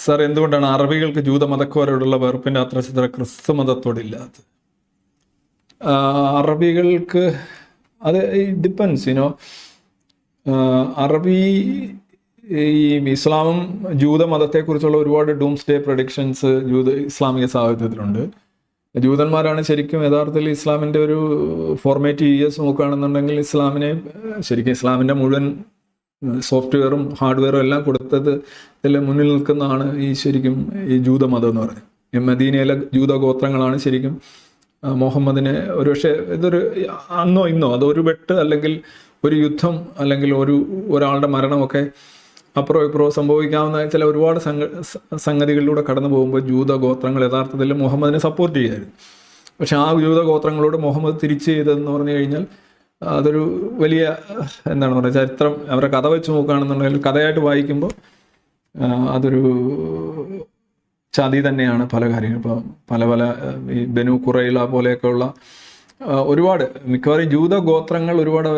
Sir എന്തുകൊണ്ടാണ് അറബികൾക്ക് ജൂതമതക്കാരോടുള്ള വെറുപ്പിന്റെ അത്ര ചിത്ര ക്രിസ്തു ആ, അറബികൾക്ക് അത് ഡിപ്പെൻസ് യുനോ അറബി ഈ ഇസ്ലാമും ജൂത ജൂതമതത്തെക്കുറിച്ചുള്ള ഒരുപാട് ഡൂംസ് ഡേ പ്രൊഡിക്ഷൻസ് ജൂത ഇസ്ലാമിക സാഹിത്യത്തിലുണ്ട്. ജൂതന്മാരാണ് ശരിക്കും യഥാർത്ഥത്തിൽ ഇസ്ലാമിന്റെ ഒരു ഫോർമേറ്റീവ് ഇയേഴ്സ് നോക്കുകയാണെന്നുണ്ടെങ്കിൽ ഇസ്ലാമിനെ ശരിക്കും ഇസ്ലാമിന്റെ മുഴുവൻ സോഫ്റ്റ്വെയറും ഹാർഡ്വെയറും എല്ലാം കൊടുത്തത് ഇതിൽ മുന്നിൽ നിൽക്കുന്നതാണ് ഈ ശരിക്കും ഈ ജൂതമതം എന്ന് പറയുന്നത്. മദീനയിലെ ജൂതഗോത്രങ്ങളാണ് ശരിക്കും മുഹമ്മദിനെ ഒരുപക്ഷെ ഇതൊരു അന്നോ ഇന്നോ അതൊരു വെട്ട് അല്ലെങ്കിൽ ഒരു യുദ്ധം അല്ലെങ്കിൽ ഒരു ഒരാളുടെ മരണമൊക്കെ അപ്പുറം ഇപ്പുറവും സംഭവിക്കാവുന്ന ചില ഒരുപാട് സംഗ സംഗതികളിലൂടെ കടന്നു പോകുമ്പോൾ ജൂത ഗോത്രങ്ങൾ യഥാർത്ഥത്തിൽ മുഹമ്മദിനെ സപ്പോർട്ട് ചെയ്യായിരുന്നു പക്ഷെ ആ ജൂത ഗോത്രങ്ങളോട് മുഹമ്മദ് തിരിച്ച് ചെയ്തതെന്ന് പറഞ്ഞു കഴിഞ്ഞാൽ അതൊരു വലിയ എന്താണ് പറയുക ചരിത്രം. അവരുടെ കഥ വെച്ച് നോക്കുകയാണെന്നുണ്ടെങ്കിൽ കഥയായിട്ട് വായിക്കുമ്പോൾ അതൊരു ചതി തന്നെയാണ് പല കാര്യങ്ങളും ഇപ്പോൾ പല പല ഈ ബനു കുറയില പോലെയൊക്കെയുള്ള ഒരുപാട് മിക്കവാറും ജൂത ഗോത്രങ്ങൾ ഒരുപാട്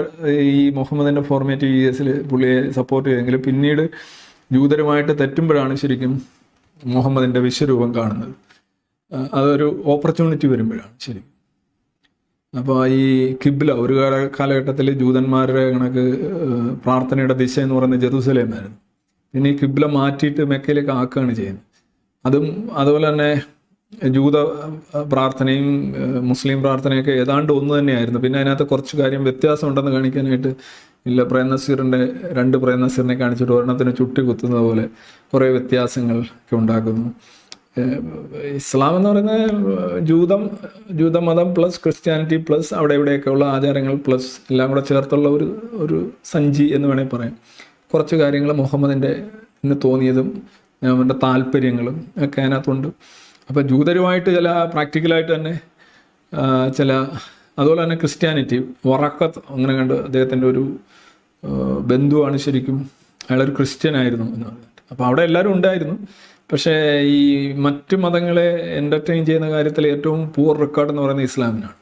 ഈ മുഹമ്മദിന്റെ ഫോർമേറ്റീവ് ഇയേഴ്സിൽ പുള്ളിയെ സപ്പോർട്ട് ചെയ്തെങ്കിലും പിന്നീട് ജൂതരുമായിട്ട് തെറ്റുമ്പോഴാണ് ശരിക്കും മുഹമ്മദിന്റെ വിശ്വരൂപം കാണുന്നത്. അതൊരു ഓപ്പർച്യൂണിറ്റി വരുമ്പോഴാണ് ശരിക്കും. അപ്പോൾ ഈ കിബില ഒരു കാല കാലഘട്ടത്തിൽ ജൂതന്മാരുടെ കണക്ക് പ്രാർത്ഥനയുടെ ദിശ എന്ന് പറയുന്നത് ജെറൂസലേമായിരുന്നു. പിന്നെ ഈ കിബില മാറ്റിയിട്ട് മെക്കയിലേക്ക് ആക്കുകയാണ് ചെയ്യുന്നത്. അതും അതുപോലെ തന്നെ ജൂത പ്രാർത്ഥനയും മുസ്ലിം പ്രാർത്ഥനയൊക്കെ ഏതാണ്ട് ഒന്ന് തന്നെയായിരുന്നു. പിന്നെ അതിനകത്ത് കുറച്ച് കാര്യം വ്യത്യാസം ഉണ്ടെന്ന് കാണിക്കാനായിട്ട് ഇല്ല. പ്രേംനസീറിന്റെ രണ്ട് പ്രേംനസീറിനെ കാണിച്ചിട്ട് ഒരെണ്ണത്തിന് ചുട്ടി കുത്തുന്നത് പോലെ കുറേ വ്യത്യാസങ്ങൾ ഒക്കെ ഉണ്ടാക്കുന്നു. ഇസ്ലാം എന്ന് പറയുന്നത് ജൂതം ജൂതമതം പ്ലസ് ക്രിസ്ത്യാനിറ്റി പ്ലസ് അവിടെ ഇവിടെയൊക്കെ ഉള്ള ആചാരങ്ങൾ പ്ലസ് എല്ലാം കൂടെ ചേർത്തുള്ള ഒരു ഒരു സഞ്ചി എന്ന് വേണമെങ്കിൽ പറയാം. കുറച്ച് കാര്യങ്ങൾ മുഹമ്മദിന്റെ ഇന്ന് തോന്നിയതും അവന്റെ താല്പര്യങ്ങളും ഒക്കെ അതിനകത്തുണ്ട്. അപ്പോൾ ജൂതരുമായിട്ട് ചില പ്രാക്ടിക്കലായിട്ട് തന്നെ ചില അതുപോലെ തന്നെ ക്രിസ്ത്യാനിറ്റി വറക്കത്ത് അങ്ങനെ കണ്ട് അദ്ദേഹത്തിന്റെ ഒരു ബന്ധുവാണ് ശരിക്കും. അയാളൊരു ക്രിസ്ത്യൻ ആയിരുന്നു എന്ന് പറയുന്നത്. അപ്പോൾ അവിടെ എല്ലാവരും ഉണ്ടായിരുന്നു. പക്ഷേ ഈ മറ്റു മതങ്ങളെ എന്റർടൈൻ ചെയ്യുന്ന കാര്യത്തിൽ ഏറ്റവും പൂർ റെക്കോർഡ് എന്ന് പറയുന്നത് ഇസ്ലാമിനാണ്.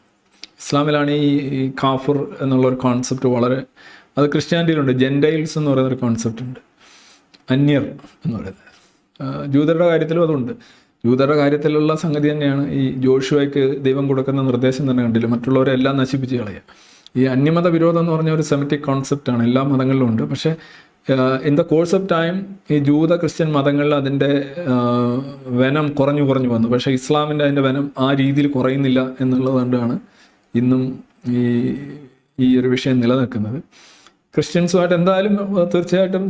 ഇസ്ലാമിലാണ് ഈ കാഫർ എന്നുള്ളൊരു കോൺസെപ്റ്റ് വളരെ അത് ക്രിസ്ത്യാനിറ്റിയിലുണ്ട് ജെൻഡൈൽസ് എന്ന് പറയുന്നൊരു കോൺസെപ്റ്റ് ഉണ്ട്. അന്യർ എന്ന് പറയുന്നത്. ജൂതരുടെ കാര്യത്തിലും അതുണ്ട്. ജൂതരുടെ കാര്യത്തിലുള്ള സംഗതി തന്നെയാണ് ഈ ജോഷുവയ്ക്ക് ദൈവം കൊടുക്കുന്ന നിർദ്ദേശം തന്നെ കണ്ടില്ല? മറ്റുള്ളവരെല്ലാം നശിപ്പിച്ച് കളയുക. ഈ അന്യമത വിരോധം എന്ന് പറഞ്ഞ ഒരു സെമറ്റിക് കോൺസെപ്റ്റാണ് എല്ലാ മതങ്ങളിലും ഉണ്ട്. പക്ഷേ in the course of time ഈ ജൂത ക്രിസ്ത്യൻ മതങ്ങളിൽ അതിന്റെ വനം കുറഞ്ഞു കുറഞ്ഞു വന്നു. പക്ഷേ ഇസ്ലാമിന്റെ അതിന്റെ വനം ആ രീതിയിൽ കുറയുന്നില്ല എന്നുള്ളത് കൊണ്ടാണ് ഇന്നും ഈ ഈ ഒരു വിഷയം നിലനിൽക്കുന്നത്. ക്രിസ്ത്യൻസുമായിട്ട് എന്തായാലും തീർച്ചയായിട്ടും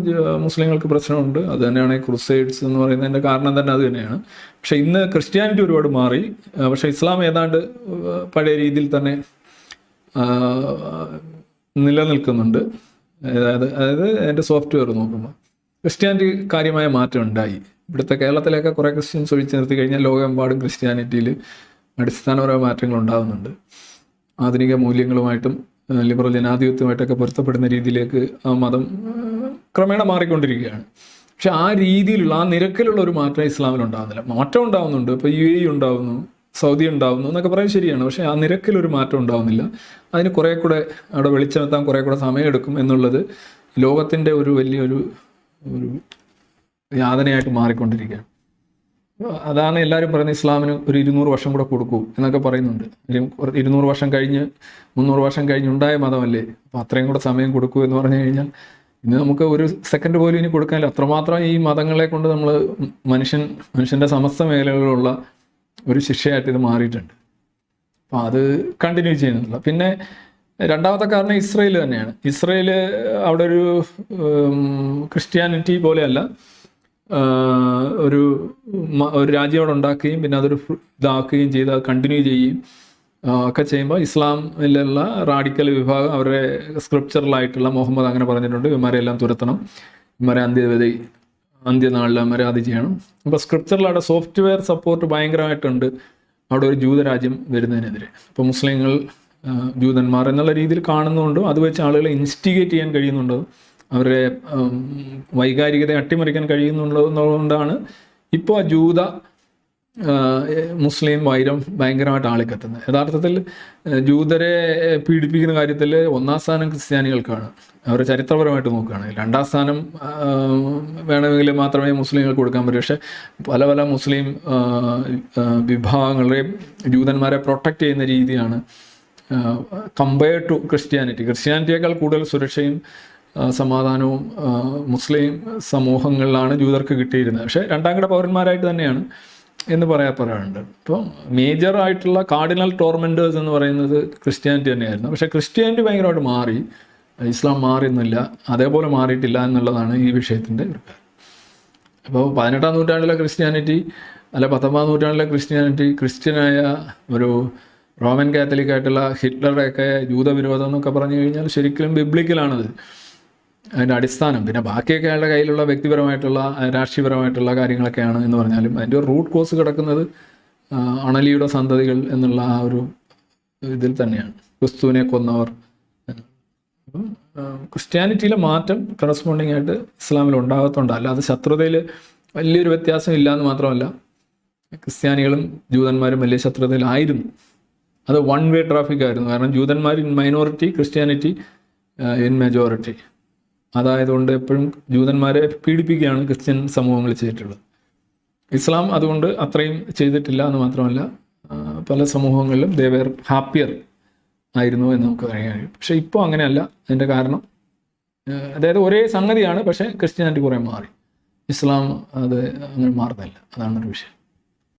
മുസ്ലിങ്ങൾക്ക് പ്രശ്നമുണ്ട്. അത് തന്നെയാണ് ക്രുസൈഡ്സ് എന്ന് പറയുന്നതിന്റെ കാരണം തന്നെ അത് തന്നെയാണ്. പക്ഷേ ഇന്ന് ക്രിസ്ത്യാനിറ്റി ഒരുപാട് മാറി. പക്ഷേ ഇസ്ലാം ഏതാണ്ട് പഴയ രീതിയിൽ തന്നെ നിലനിൽക്കുന്നുണ്ട്. അതായത് അതായത് എന്റെ സോഫ്റ്റ്വെയർ നോക്കുമ്പോൾ ക്രിസ്ത്യാനിറ്റി കാര്യമായ മാറ്റം ഉണ്ടായി. ഇവിടുത്തെ കേരളത്തിലൊക്കെ കുറേ ക്രിസ്ത്യൻസ് ഒഴിച്ചു നിർത്തി കഴിഞ്ഞാൽ ലോകമെമ്പാടും ക്രിസ്ത്യാനിറ്റിയിൽ അടിസ്ഥാനപരമായ മാറ്റങ്ങൾ ഉണ്ടാകുന്നുണ്ട് ആധുനിക മൂല്യങ്ങളുമായിട്ടും ലിബറൽ ജനാധിപത്യമായിട്ടൊക്കെ പൊരുത്തപ്പെടുന്ന രീതിയിലേക്ക് ആ മതം ക്രമേണ മാറിക്കൊണ്ടിരിക്കുകയാണ്. പക്ഷെ ആ രീതിയിലുള്ള ആ നിരക്കിലുള്ള ഒരു മാറ്റം ഇസ്ലാമിൽ ഉണ്ടാകുന്നില്ല മാറ്റം ഉണ്ടാകുന്നുണ്ട് ഇപ്പോൾ യു എ ഉണ്ടാകുന്നു സൗദി ഉണ്ടാവുന്നു എന്നൊക്കെ പറയാൻ ശരിയാണ്. പക്ഷേ ആ നിരക്കിൽ ഒരു മാറ്റം ഉണ്ടാവുന്നില്ല. അതിന് കുറേ കൂടെ അവിടെ വെളിച്ചമെത്താൻ കുറേ കൂടെ സമയമെടുക്കും എന്നുള്ളത് ലോകത്തിന്റെ ഒരു വലിയൊരു ഒരു യാതനയായിട്ട് മാറിക്കൊണ്ടിരിക്കുകയാണ്. അതാണ് എല്ലാവരും പറയുന്നത് ഇസ്ലാമിന് ഒരു ഇരുന്നൂറ് വർഷം കൂടെ കൊടുക്കൂ എന്നൊക്കെ പറയുന്നുണ്ട്. ഇരുന്നൂറ് വർഷം കഴിഞ്ഞ് മുന്നൂറ് വർഷം കഴിഞ്ഞ് ഉണ്ടായ മതമല്ലേ? അപ്പോൾ അത്രയും കൂടെ സമയം കൊടുക്കൂ എന്ന് പറഞ്ഞു കഴിഞ്ഞാൽ ഇന്ന് നമുക്ക് ഒരു സെക്കൻഡ് പോലും ഇനി കൊടുക്കാനില്ല. അത്രമാത്രം ഈ മതങ്ങളെ കൊണ്ട് നമ്മൾ മനുഷ്യൻ മനുഷ്യന്റെ സമസ്ത മേഖലകളിലുള്ള ഒരു ശിക്ഷയായിട്ട് ഇത് മാറിയിട്ടുണ്ട്. അപ്പോൾ അത് കണ്ടിന്യൂ ചെയ്യുന്നില്ല പിന്നെ രണ്ടാമത്തെ കാരണം ഇസ്രയേൽ തന്നെയാണ്. ഇസ്രയേൽ അവിടെ ഒരു ക്രിസ്ത്യാനിറ്റി പോലെയല്ല. ഒരു ഒരു രാജ്യം അവിടെ ഉണ്ടാക്കുകയും പിന്നെ അതൊരു ഇതാക്കുകയും ചെയ്ത് കണ്ടിന്യൂ ചെയ്യുകയും ഒക്കെ ചെയ്യുമ്പോൾ ഇസ്ലാമിലുള്ള റാഡിക്കൽ വിഭാഗം അവരുടെ സ്ക്രിപ്ചറലായിട്ടുള്ള മുഹമ്മദ് അങ്ങനെ പറഞ്ഞിട്ടുണ്ട്. ഇവന്മാരെ എല്ലാം തുരത്തണം. ഇവന്മാരെ അന്ത്യവധി അന്ത്യനാളിൽ അമരാതി ചെയ്യണം. അപ്പോൾ സ്ക്രിപ്ചറിൽ അവിടെ സോഫ്റ്റ്വെയർ സപ്പോർട്ട് ഭയങ്കരമായിട്ടുണ്ട്. അവിടെ ഒരു ജൂതരാജ്യം വരുന്നതിനെതിരെ. അപ്പോൾ മുസ്ലിങ്ങൾ ജൂതന്മാർ എന്നുള്ള രീതിയിൽ കാണുന്നുണ്ടും. അത് വെച്ച് ആളുകളെ ഇൻസ്റ്റിഗേറ്റ് ചെയ്യാൻ കഴിയുന്നുണ്ടോ. അവരുടെ വൈകാരികതയെ വൈകാരികത അട്ടിമറിക്കാൻ കഴിയുന്നുണ്ടോ എന്നുള്ളതുകൊണ്ടാണ് ഇപ്പോൾ ആ ജൂത മുസ്ലിം വൈരം ഭയങ്കരമായിട്ട് ആളിക്കത്തുന്നത്. യഥാർത്ഥത്തിൽ ജൂതരെ പീഡിപ്പിക്കുന്ന കാര്യത്തിൽ ഒന്നാം സ്ഥാനം ക്രിസ്ത്യാനികൾക്കാണ്. അവർ ചരിത്രപരമായിട്ട് നോക്കുകയാണെങ്കിൽ. രണ്ടാം സ്ഥാനം വേണമെങ്കിൽ മാത്രമേ മുസ്ലിങ്ങൾക്ക് കൊടുക്കാൻ പറ്റൂ. പക്ഷേ പല പല മുസ്ലിം വിഭാഗങ്ങളെയും ജൂതന്മാരെ പ്രൊട്ടക്റ്റ് ചെയ്യുന്ന രീതിയാണ് കമ്പയർഡ് ടു ക്രിസ്ത്യാനിറ്റി. ക്രിസ്ത്യാനിറ്റിയേക്കാൾ കൂടുതൽ സുരക്ഷയും സമാധാനവും മുസ്ലിം സമൂഹങ്ങളിലാണ് ജൂതർക്ക് കിട്ടിയിരുന്നത്. പക്ഷേ രണ്ടാം കിട പൗരന്മാരായിട്ട് തന്നെയാണ് എന്ന് പറയാ ഇപ്പം മേജർ ആയിട്ടുള്ള കാർഡിനൽ ടോർമെന്റേഴ്സ് എന്ന് പറയുന്നത് ക്രിസ്ത്യാനിറ്റി തന്നെയായിരുന്നു. പക്ഷേ ക്രിസ്ത്യാനിറ്റി ഭയങ്കരമായിട്ട് മാറി. ഇസ്ലാം മാറിയൊന്നുമില്ല. അതേപോലെ മാറിയിട്ടില്ല എന്നുള്ളതാണ് ഈ വിഷയത്തിന്റെ ഒരു കാര്യം. അപ്പോൾ പതിനെട്ടാം നൂറ്റാണ്ടിലെ ക്രിസ്ത്യാനിറ്റി അല്ല പത്തൊമ്പതാം നൂറ്റാണ്ടിലെ ക്രിസ്ത്യാനിറ്റി ക്രിസ്ത്യനായ ഒരു റോമൻ കാത്തലിക് ആയിട്ടുള്ള ഹിറ്റ്ലറുടെയൊക്കെ ജൂതവിരോധം എന്നൊക്കെ പറഞ്ഞു കഴിഞ്ഞാൽ ശരിക്കും ബിബ്ലിക്കലാണത് അതിന്റെ അടിസ്ഥാനം. പിന്നെ ബാക്കിയൊക്കെ അയാളുടെ കയ്യിലുള്ള വ്യക്തിപരമായിട്ടുള്ള രാഷ്ട്രീയപരമായിട്ടുള്ള കാര്യങ്ങളൊക്കെയാണ് എന്ന് പറഞ്ഞാലും അതിന്റെ ഒരു റൂട്ട് കോസ് കിടക്കുന്നത് അണലിയുടെ സന്തതികൾ എന്നുള്ള ആ ഒരു ഇതിൽ തന്നെയാണ്. ക്രിസ്തുവിനെ കൊന്നവർ ക്രിസ്ത്യാനിറ്റിയിലെ മാറ്റം കറസ്പോണ്ടിങ് ആയിട്ട് ഇസ്ലാമിൽ ഉണ്ടാകത്തുണ്ട്. അല്ലാതെ ശത്രുതയിൽ വലിയൊരു വ്യത്യാസം ഇല്ല എന്ന് മാത്രമല്ല ക്രിസ്ത്യാനികളും ജൂതന്മാരും വലിയ ശത്രുതയിലായിരുന്നു അത് വൺ വേ ട്രാഫിക് ആയിരുന്നു. കാരണം ജൂതന്മാർ in minority Christianity in majority അതായതുകൊണ്ട് എപ്പോഴും ജൂതന്മാരെ പീഡിപ്പിക്കുകയാണ് ക്രിസ്ത്യൻ സമൂഹങ്ങൾ ചെയ്തിട്ടുള്ളത്. ഇസ്ലാം അതുകൊണ്ട് അത്രയും ചെയ്തിട്ടില്ല എന്ന് മാത്രമല്ല പല സമൂഹങ്ങളിലും ദേവേർ ഹാപ്പിയർ ആയിരുന്നു എന്ന് നമുക്ക് പറയാൻ കഴിയും. പക്ഷേ ഇപ്പോൾ അങ്ങനെയല്ല. അതിന്റെ കാരണം അതായത് ഒരേ സംഗതിയാണ് പക്ഷേ ക്രിസ്ത്യാനിറ്റി കുറേ മാറി. ഇസ്ലാം അത് അങ്ങനെ മാറുന്നില്ല. അതാണ് ഒരു വിഷയം.